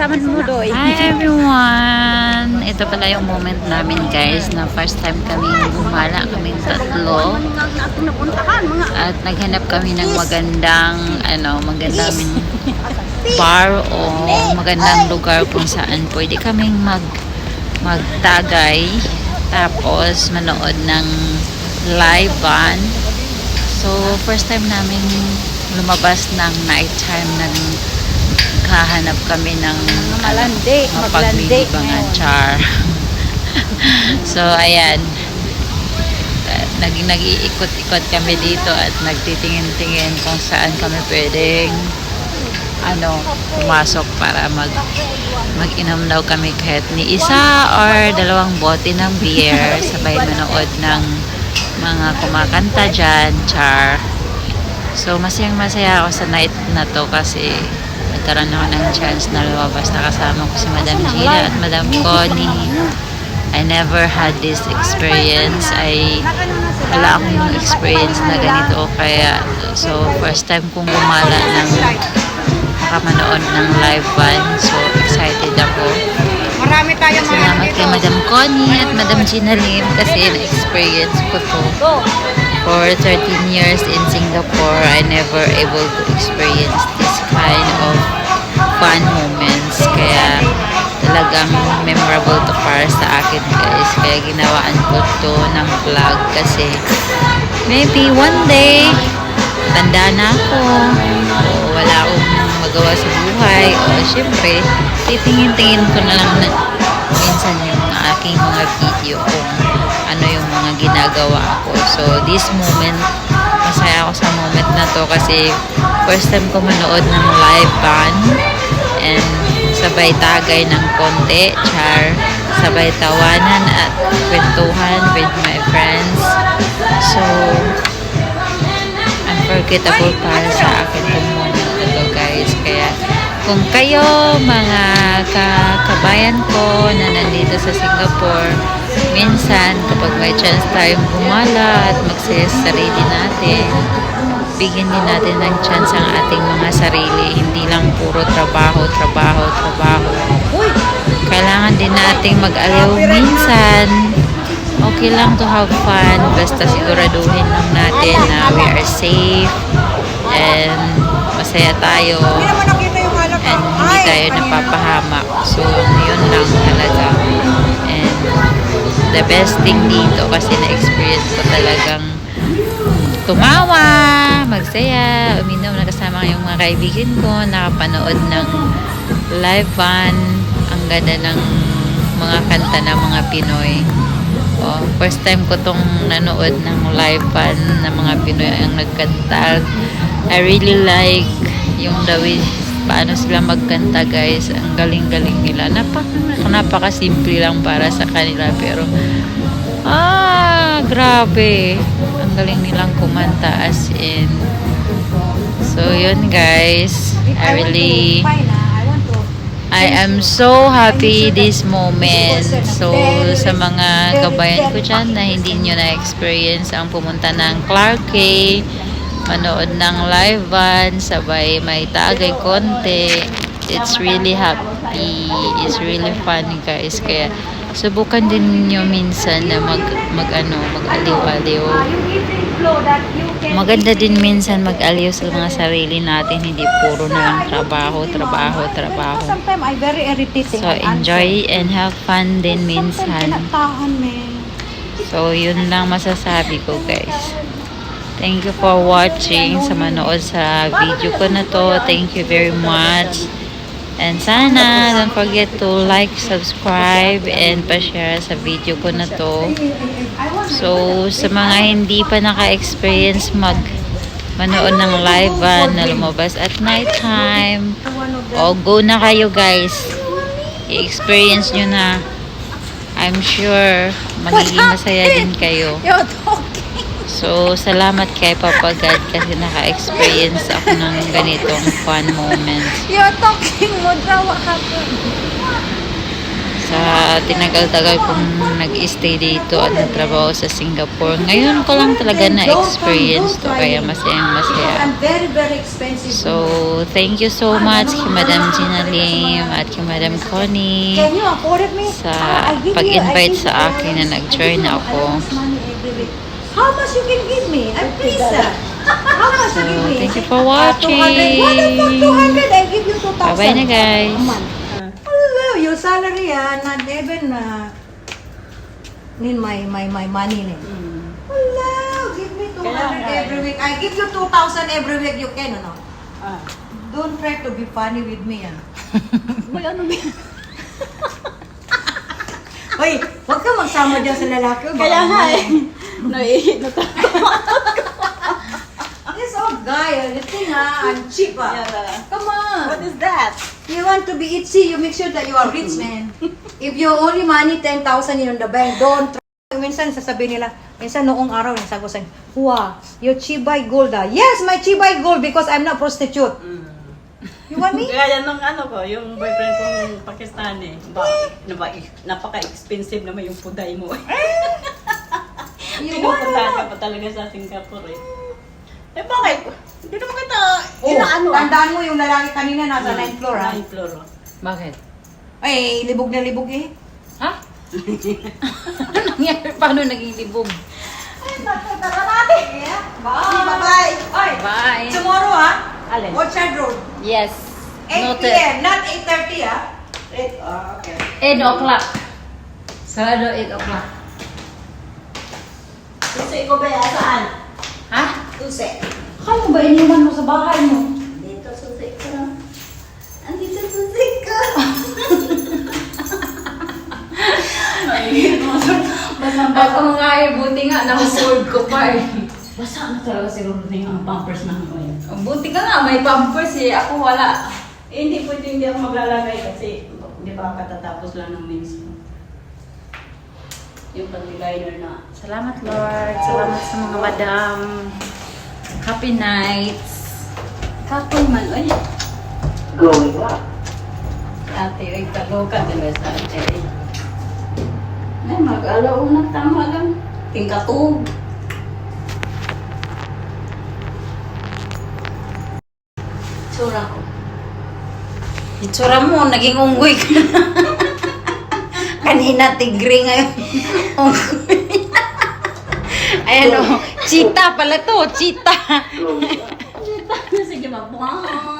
Saman mo doy. Hi everyone! Ito pala yung moment namin guys na first time kami gumala kaming tatlo at naghanap kami ng magandang ano, magandang bar o magandang lugar kung saan pwede kaming mag magtagay tapos manood ng live band. So first time namin lumabas ng night time ng hahanap kami ng Malandi. Maglandi. mapaglilibangan char. so, ayan. Naging nag-iikot-ikot kami dito at nagtitingin-tingin kung saan kami pwedeng ano, pumasok para mag mag-inom daw kami kahit ni isa or dalawang bote ng beer sabay manood ng mga kumakanta dyan, char. So, masayang masaya ako sa night na to kasi nagkaroon ako ng chance na lumabas na kasama ko si Madam Gina at Madam Connie. I never had this experience. I wala akong experience na ganito kaya so first time kong gumala ng makamanood ng live band. So excited ako. Marami tayong mga Salamat kay Madam Connie at Madam Gina Lim kasi na-experience ko to. For 13 years in Singapore, I never able to experience this kind of fun moments. Kaya talagang memorable to para sa akin guys. Kaya ginawaan ko to ng vlog kasi maybe one day tanda na ako o wala akong magawa sa buhay o syempre titingin-tingin ko na lang na minsan yung aking mga video kung ano yung mga ginagawa ko. So, this moment, masaya ako sa moment na to kasi first time ko manood ng live band and sabay tagay ng konti, char, sabay tawanan at kwentuhan with my friends. So, unforgettable para sa akin itong moment na to guys. Kaya, kung kayo, mga kakabayan ko na nandito sa Singapore, minsan kapag may chance tayong gumala at magsaya sa sarili natin, bigyan din natin ng chance ang ating mga sarili. Hindi lang puro trabaho, trabaho, trabaho. Kailangan din nating mag-aliw minsan. Okay lang to have fun. Basta siguraduhin lang natin na we are safe and masaya tayo And hindi tayo napapahamak. So, yun lang talaga. And the best thing dito kasi na-experience ko talagang tumawa, magsaya, uminom na kasama yung mga kaibigan ko, nakapanood ng live band, ang ganda ng mga kanta ng mga Pinoy. Oh, first time ko tong nanood ng live band ng mga Pinoy ang nagkanta. I really like yung the way paano sila magkanta guys. Ang galing-galing nila. Napaka, napaka-simple lang para sa kanila pero ah, grabe. Ang galing nilang kumanta as in. So, yun guys. I really I am so happy this moment. So, sa mga kabayan ko dyan na hindi nyo na-experience ang pumunta ng Clark K, manood ng live band, sabay may tagay konti. It's really happy. It's really fun guys. Kaya, subukan din niyo minsan na mag, mag ano, mag-aliw-aliw. Maganda din minsan mag-aliw sa mga sarili natin, hindi puro na lang trabaho, trabaho, trabaho. So, enjoy and have fun din minsan. So, yun lang masasabi ko, guys. Thank you for watching sa manood sa video ko na to. Thank you very much. And sana, don't forget to like, subscribe, and pa-share sa video ko na to. So, sa mga hindi pa naka-experience mag manood ng live band na lumabas at night time, o go na kayo guys. I-experience nyo na. I'm sure magiging masaya din kayo. So, salamat kay Papa God kasi naka-experience ako ng ganitong fun moments. Yo, talking mo. Drawa hapon. sa tinagal-tagal kong nag-stay dito at nagtrabaho sa Singapore. Ngayon ko lang talaga na-experience to kaya masayang masaya. So, thank you so much kay Madam Gina Lim at kay Madam Connie sa Ah, pag-invite sa akin na nag-join ako. allowance money every week. How much you can give me? I'm pleased. sir. How much you give me? thank you for Ah, 200. watching. What the fuck, 200? I give you 2,000. Bye-bye na, guys. A month. Hello, your salary ah, not even uh, need my my my money ni. Hello, give me 200 Kaya nga every week. I give you 2,000 every week. You can, ano? Ah. Don't try to be funny with me, ah. May ano ba? Hoy, huwag ka magsama dyan sa lalaki. oh, Kaya nga eh. This old guy, uh, the thing ah, I'm cheap ah. Yeah. Come on. What is that? You want to be itchy, you make sure that you are rich, man. If you only money 10,000 in the bank, don't try. Minsan sasabihin nila, minsan noong araw, sabi ko sa Wow, you chibay gold ah. Yes, my chibay gold because I'm not prostitute. You want me? Kaya nung ano ko, yung boyfriend kong Pakistani, ba, na ba, napaka-expensive naman yung puday mo. Pinupuntahan ka pa talaga sa Singapore eh. Eh bakit? Hindi naman kita Oh, inaano ah. tandaan mo yung lalaki kanina nasa 9th floor ah. Ninth floor oh. Bakit? Ay, libog na libog eh. Ha? ano nangyari? Paano naging libog? Ay, tara natin. Yeah. Bye. Bye-bye. Ay, Bye! tomorrow ah. Alin? Orchard Road. Yes. 8 p.m. Not 8.30 ah. 8, ah, okay. 8 o'clock. Sarado 8 o'clock. Kasi ko ba yan? Saan? Ha? Tuse. Kano ba iniwan mo sa bahay mo? Dito susi ko. Andito susi ko. Ako nga eh, buti nga, naka-sword ko pa eh. Basa na talaga siguro na yung pampers na ngayon. Buti ka nga, may pampers eh. Ako wala. Eh, hindi pwede hindi ako maglalagay kasi di ba katatapos lang ng mins ko. Yung pag-liner na. Salamat Lord. Salamat sa mga madam. Happy nights. Kapoy man, ay. Going up. Ate, ay taloka diba sa ate. ay. Mag-alaw na tama lang. Tingkatog. Tsura ko. Itsura mo, naging unggoy ka. Kanina tigre ngayon. Ayan o, cheetah pala to, cheetah. Sige, mabuhay.